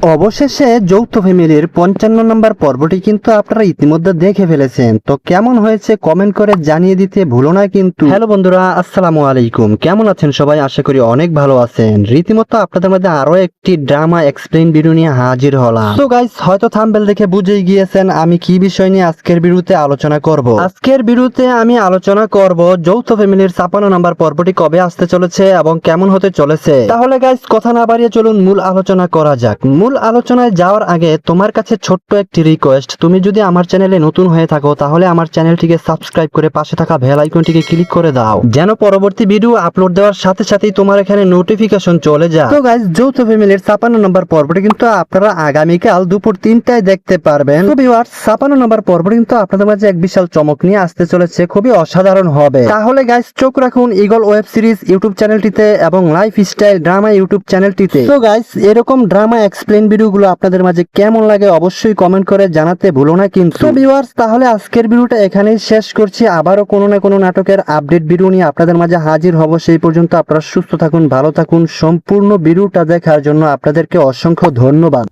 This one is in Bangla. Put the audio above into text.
অবশেষে যৌথ ফ্যামিলির পঞ্চান্ন নম্বর পর্বটি কিন্তু আপনারা ইতিমধ্যে দেখে ফেলেছেন। তো কেমন হয়েছে কমেন্ট করে জানিয়ে দিতে ভুলো না কিন্তু। হ্যালো বন্ধুরা, আসসালামু আলাইকুম। কেমন আছেন সবাই? আশা করি অনেক ভালো আছেন। রীতিমতো আপনাদের মধ্যে আরও একটি ড্রামা এক্সপ্লেন ভিডিও নিয়ে হাজির হলাম। তো গাইস হয়তো থাম্বেল দেখে বুঝেই গিয়েছেন আমি কি বিষয় নিয়ে আজকের ভিডিওতে আলোচনা করব। আজকের ভিডিওতে আমি আলোচনা করব যৌথ ফ্যামিলির ছাপান্ন নম্বর পর্বটি কবে আসতে চলেছে এবং কেমন হতে চলেছে। তাহলে গাইস কথা না বাড়িয়ে চলুন, মূল আলোচনা করা যাক। মূল আলোচনায় যাওয়ার আগে তোমার কাছে ছোট্ট একটি রিকোয়েস্ট তুমি যদি আমার চ্যানেলে নতুন হয়ে থাকো, তাহলে আমার চ্যানেলটিকে সাবস্ক্রাইব করে পাশে থাকা বেল আইকনটিকে ক্লিক করে দাও। যেন পরবর্তী ভিডিও আপলোড দেওয়ার সাথে সাথেই তোমার এখানে নোটিফিকেশন চলে যায়। তো গাইস যৌথ ফ্যামিলির ছাপান্ন নম্বর পর্বটি কিন্তু আপনারা আগামীকাল দুপুর তিনটায় দেখতে পারবেন। তো ভিউয়ার্স ছাপান্ন নম্বর পর্বটি কিন্তু আপনাদের মাঝে এক বিশাল চমক নিয়ে আসতে চলেছে, খুবই অসাধারণ হবে। তাহলে গাইস চোখ রাখুন ইগল ওয়েব সিরিজ ইউটিউব চ্যানেলটিতে এবং লাইফ স্টাইল ড্রামা ইউটিউব চ্যানেলটিতে তো গাইস এরকম ড্রামা এক্সপ্লেন ভিডিওগুলো আপনাদের মাঝে কেমন লাগে অবশ্যই কমেন্ট করে জানাতে ভুলো না কিন্তু। ভিউয়ার্স তাহলে আজকের ভিডিওটা এখানেই শেষ করছি। আবারও কোনো না কোনো নাটকের আপডেট ভিডিও নিয়ে আপনাদের মাঝে হাজির হব। সেই পর্যন্ত আপনারা সুস্থ থাকুন, ভালো থাকুন। সম্পূর্ণ ভিডিওটা দেখার জন্য আপনাদেরকে অসংখ্য ধন্যবাদ।